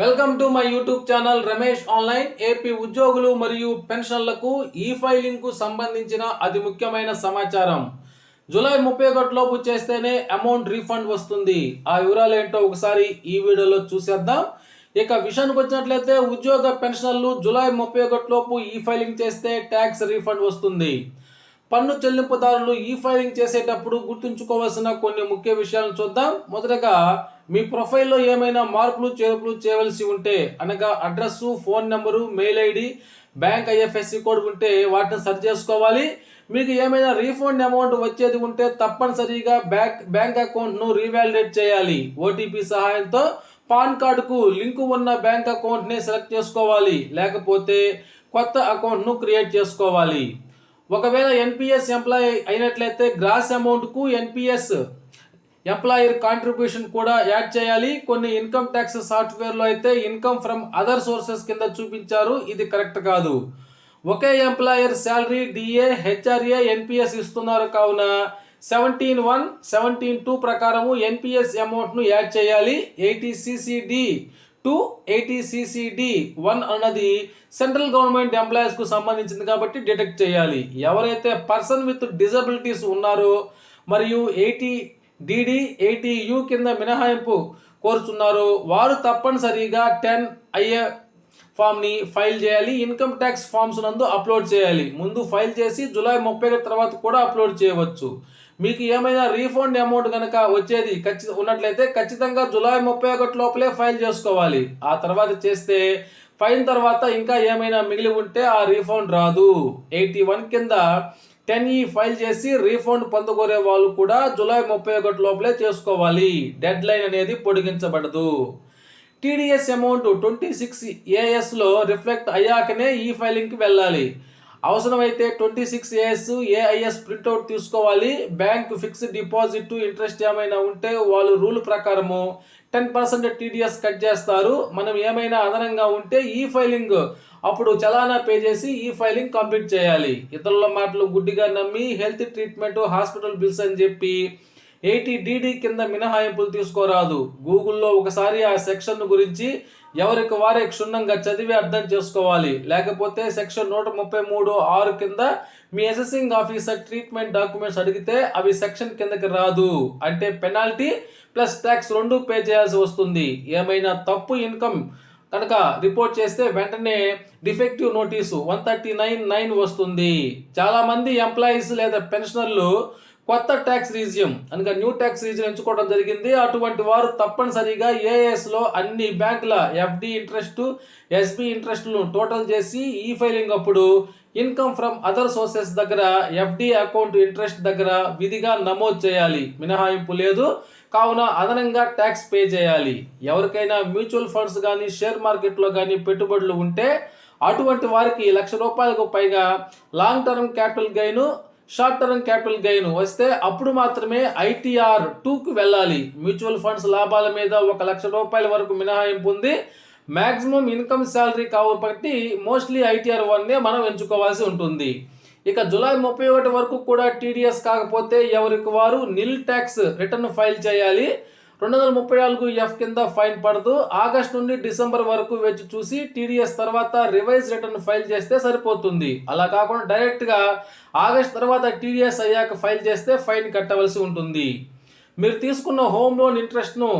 Welcome to my YouTube channel Ramesh online. AP ఉద్యోగులు మరియు పెన్షన్లకు ఈ ఫైలింగ్కు సంబంధించిన అతి ముఖ్యమైన సమాచారం. జూలై ముప్పై ఒకటిలోపు చేస్తేనే అమౌంట్ రీఫండ్ వస్తుంది. ఆ వివరాలు ఏంటో ఒకసారి ఈ వీడియోలో చూసేద్దాం. ఇక విషయానికి వచ్చినట్లయితే ఉద్యోగ పెన్షన్లు జూలై ముప్పై ఒకటిలోపు ఈ ఫైలింగ్ చేస్తే ట్యాక్స్ రీఫండ్ వస్తుంది. పన్ను చెల్లింపుదారులు ఈ ఫైలింగ్ చేసేటప్పుడు గుర్తుంచుకోవాల్సిన కొన్ని ముఖ్య విషయాలను చూద్దాం. మొదటగా మీ ప్రొఫైల్లో ఏమైనా మార్పులు చేర్పులు చేయవలసి ఉంటే అనగా address phone number mail ID bank IFSC code ఉంటే వాటిని సరి చేసుకోవాలి. మీకు ఏమైనా రీఫండ్ అమౌంట్ వచ్చేది ఉంటే తప్పనిసరిగా బ్యాంక్ బ్యాంక్ అకౌంట్ను రీవాలిడేట్ చేయాలి. ఓటీపీ సహాయంతో పాన్ కార్డుకు లింకు ఉన్న బ్యాంక్ అకౌంట్ని సెలెక్ట్ చేసుకోవాలి. లేకపోతే కొత్త అకౌంట్ను క్రియేట్ చేసుకోవాలి. ఒకవేళ ఎన్పిఎస్ ఎంప్లాయ్ అయినట్లయితే గ్రాస్ అమౌంట్కు ఎన్పిఎస్ ఎంప్లాయర్ కాంట్రిబ్యూషన్ కూడా యాడ్ చేయాలి. కొన్ని ఇన్కమ్ ట్యాక్స్ సాఫ్ట్వేర్లో అయితే ఇన్కమ్ ఫ్రమ్ అదర్ సోర్సెస్ కింద చూపించారు. ఇది కరెక్ట్ కాదు. ఒకే employer salary DA HRA NPS ఇస్తున్నారు కావున సెవెంటీన్ వన్ సెవెంటీన్ టూ ప్రకారము ఎన్పిఎస్ అమౌంట్ను యాడ్ చేయాలి. Eighty CCD two eighty CCD one అన్నది సెంట్రల్ గవర్నమెంట్ ఎంప్లాయీస్కు సంబంధించింది కాబట్టి డిటెక్ట్ చేయాలి. ఎవరైతే పర్సన్ విత్ డిజబిలిటీస్ ఉన్నారో మరియు ఎయిటీ డిడి ఎయిటీ కింద మినహాయింపు కోరుచున్నారో వారు తప్పనిసరిగా టెన్ అయ్యే ఫామ్ని ఫైల్ చేయాలి. ఇన్కమ్ ట్యాక్స్ ఫామ్స్ నందు అప్లోడ్ చేయాలి. ముందు ఫైల్ చేసి జూలై ముప్పై తర్వాత కూడా అప్లోడ్ చేయవచ్చు. మీకు ఏమైనా రీఫండ్ అమౌంట్ కనుక వచ్చేది ఖచ్చిత ఉన్నట్లయితే ఖచ్చితంగా జులై ముప్పై ఒకటి లోపలే ఫైల్ చేసుకోవాలి. ఆ తర్వాత చేస్తే ఫైన్ తర్వాత ఇంకా ఏమైనా మిగిలి ఉంటే ఆ రీఫండ్ రాదు. ఎయిటీ వన్ కింద టెన్ ఈ ఫైల్ చేసి రీఫండ్ పొందగోరే వాళ్ళు కూడా జులై ముప్పై ఒకటి లోపలే చేసుకోవాలి. డెడ్ లైన్ అనేది పొడిగించబడదు. టీడీఎస్ అమౌంట్ ట్వంటీ సిక్స్ ఏఎస్లో రిఫ్లెక్ట్ అయ్యాకనే ఈ ఫైలింగ్కి వెళ్ళాలి. అవసరమైతే twenty six AS AIS printout తీసుకోవాలి. బ్యాంక్ ఫిక్స్డ్ డిపాజిట్ ఇంట్రెస్ట్ ఏమైనా ఉంటే వాళ్ళు రూల్ ప్రకారము టెన్ పర్సెంట్ టీడీఎస్ కట్ చేస్తారు. మనం ఏమైనా అదనంగా ఉంటే ఈ ఫైలింగ్ అప్పుడు చలానా పే చేసి ఈ ఫైలింగ్ కంప్లీట్ చేయాలి. ఇతరుల మాటలు గుడ్డిగా నమ్మి హెల్త్ ట్రీట్మెంట్ హాస్పిటల్ బిల్స్ అని చెప్పి ఎయిటీ డీడీ కింద మినహాయింపులు తీసుకోరాదు. గూగుల్లో ఒకసారి ఆ సెక్షన్ గురించి ఎవరికి వారే క్షుణ్ణంగా చదివి అర్థం చేసుకోవాలి. లేకపోతే సెక్షన్ నూట ముప్పై మూడు ఆరు కింద మీ అసెసింగ్ ఆఫీసర్ ట్రీట్మెంట్ డాక్యుమెంట్స్ అడిగితే అవి సెక్షన్ కిందకి రాదు. అంటే పెనాల్టీ ప్లస్ ట్యాక్స్ రెండు పే చేయాల్సి వస్తుంది. ఏమైనా తప్పు ఇన్కమ్ కనుక రిపోర్ట్ చేస్తే వెంటనే defective notice one thirty nine nine వస్తుంది. చాలామంది ఎంప్లాయీస్ లేదా పెన్షనర్లు కొత్త ట్యాక్స్ రీజియం అనగా న్యూ ట్యాక్స్ రీజియం ఎంచుకోవడం జరిగింది. అటువంటి వారు తప్పనిసరిగా ఏఎస్లో అన్ని బ్యాంకుల ఎఫ్డి ఇంట్రెస్ట్ ఎస్బి ఇంట్రెస్ట్ను టోటల్ చేసి ఈ ఫైలింగ్ అప్పుడు ఇన్కమ్ ఫ్రమ్ అదర్ సోర్సెస్ దగ్గర ఎఫ్డి అకౌంట్ ఇంట్రెస్ట్ దగ్గర విధిగా నమోదు చేయాలి. మినహాయింపు లేదు. కావున అదనంగా ట్యాక్స్ పే చేయాలి. ఎవరికైనా మ్యూచువల్ ఫండ్స్ కానీ షేర్ మార్కెట్లో కానీ పెట్టుబడులు ఉంటే అటువంటి వారికి లక్ష రూపాయలకు పైగా long term capital gain short term capital gain వస్తే అప్పుడు మాత్రమే ఐటీఆర్ టూకు వెళ్ళాలి. మ్యూచువల్ ఫండ్స్ లాభాల మీద ఒక లక్ష రూపాయల వరకు మినహాయింపు ఉంది మ్యాక్సిమం ఇన్కమ్ శాలరీ కాబట్టి మోస్ట్లీ ఐటీఆర్ వన్నే మనం ఎంచుకోవాల్సి ఉంటుంది. ఇక జూలై ముప్పై ఒకటి వరకు కూడా టీడీఎస్ కాకపోతే ఎవరికి వారు నిల్ ట్యాక్స్ రిటర్న్ ఫైల్ చేయాలి. రెండు వందల ముప్పై నాలుగు ఎఫ్ కింద ఫైన్ పడదు. ఆగస్ట్ నుండి డిసెంబర్ వరకు వేచి చూసి టీడీఎస్ తర్వాత రివైజ్ రిటర్న్ ఫైల్ చేస్తే సరిపోతుంది. అలా కాకుండా డైరెక్ట్గా ఆగస్ట్ తర్వాత టీడీఎస్ అయ్యాక ఫైల్ చేస్తే ఫైన్ కట్టవలసి ఉంటుంది. మీరు తీసుకున్న హోమ్ లోన్ ఇంట్రెస్ట్ను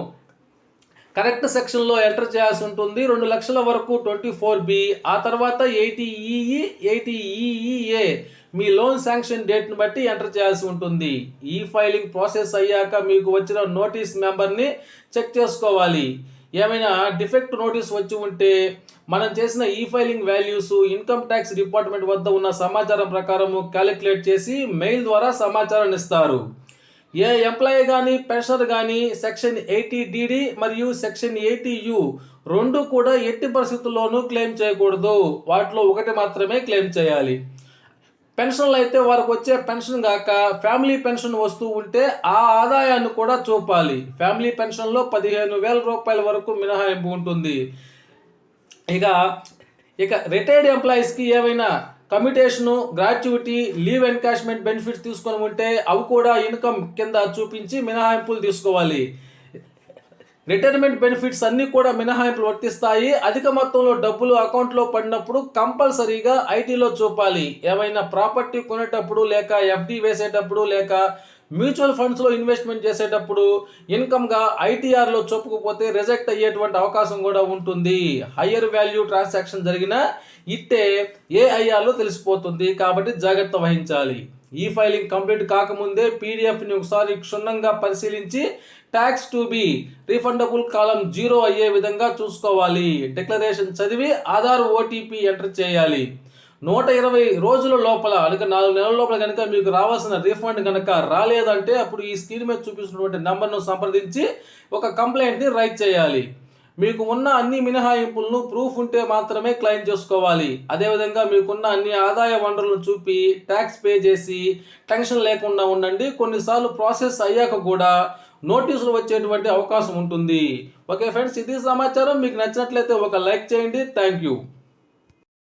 కరెక్ట్ సెక్షన్లో ఎంటర్ చేయాల్సి ఉంటుంది. రెండు లక్షల వరకు ట్వంటీ ఫోర్ బి ఆ తర్వాత ఎయిటీ ఈఈ ఎయిటీ ఈఈఏ మీ లోన్ శాంక్షన్ డేట్ని బట్టి ఎంటర్ చేయాల్సి ఉంటుంది. ఈ ఫైలింగ్ ప్రాసెస్ అయ్యాక మీకు వచ్చిన నోటీస్ మెంబర్ని చెక్ చేసుకోవాలి. ఏమైనా డిఫెక్ట్ నోటీస్ వచ్చి ఉంటే మనం చేసిన ఈ filing values income tax department వద్ద ఉన్న సమాచారం ప్రకారము క్యాలిక్యులేట్ చేసి మెయిల్ ద్వారా సమాచారాన్ని ఇస్తారు. ఏ ఎంప్లాయీ కానీ పెన్షనర్ కానీ సెక్షన్ ఎయిటీ డిడి మరియు సెక్షన్ ఎయిటీ యు రెండు కూడా ఎట్టి పరిస్థితుల్లోనూ క్లెయిమ్ చేయకూడదు. వాటిలో ఒకటి మాత్రమే క్లెయిమ్ చేయాలి. పెన్షన్లు అయితే వారికి వచ్చే పెన్షన్ కాక ఫ్యామిలీ పెన్షన్ వస్తూ ఉంటే ఆ ఆదాయాన్ని కూడా చూపాలి. ఫ్యామిలీ పెన్షన్లో పదిహేను వేల రూపాయల వరకు మినహాయింపు ఉంటుంది. ఇక ఇక రిటైర్డ్ ఎంప్లాయీస్కి ఏవైనా commutation gratuity leave encashment benefits తీసుకొని ఉంటే అవి కూడా ఇన్కమ్ కింద చూపించి మినహాయింపులు తీసుకోవాలి. రిటైర్మెంట్ బెనిఫిట్స్ అన్నీ కూడా మినహాయింపులు వర్తిస్తాయి. అధిక మొత్తంలో డబ్బులు అకౌంట్లో పడినప్పుడు కంపల్సరీగా ఐటీలో చూపాలి. ఏమైనా ప్రాపర్టీ కొనేటప్పుడు లేక ఎఫ్డి వేసేటప్పుడు లేక మ్యూచువల్ ఫండ్స్లో ఇన్వెస్ట్మెంట్ చేసేటప్పుడు ఇన్కమ్గా ఐటీఆర్లో చూపకపోతే రిజెక్ట్ అయ్యేటువంటి అవకాశం కూడా ఉంటుంది. హయ్యర్ వాల్యూ ట్రాన్సాక్షన్ జరిగిన ఇట్టే ఏఐఆర్లో తెలిసిపోతుంది. కాబట్టి జాగ్రత్త వహించాలి. ఈ ఫైలింగ్ కంప్లీట్ కాకముందే పీడిఎఫ్ని ఒకసారి క్షుణ్ణంగా పరిశీలించి ట్యాక్స్ టు బి రీఫండబుల్ కాలం జీరో అయ్యే విధంగా చూసుకోవాలి. డిక్లరేషన్ చదివి ఆధార్ ఓటీపీ ఎంటర్ చేయాలి. నూట ఇరవై రోజుల లోపల అనక నాలుగు నెలల లోపల కనుక మీకు రావాల్సిన రీఫండ్ కనుక రాలేదంటే అప్పుడు ఈ స్క్రీన్ మీద చూపిస్తున్నటువంటి నెంబర్ను సంప్రదించి ఒక కంప్లైంట్ని రైట్ చేయాలి. మీకు ఉన్న అన్ని మినహాయింపులను ప్రూఫ్ ఉంటే మాత్రమే క్లెయిమ్ చేసుకోవాలి. అదేవిధంగా మీకున్న అన్ని ఆదాయ వనరులను చూపి ట్యాక్స్ పే చేసి టెన్షన్ లేకుండా ఉండండి. కొన్నిసార్లు ప్రాసెస్ అయ్యాక కూడా నోటీసులు వచ్చేటువంటి అవకాశం ఉంటుంది. ఓకే ఫ్రెండ్స్ ఇది సమాచారం. మీకు నచ్చినట్లయితే ఒక లైక్ చేయండి. Thank you.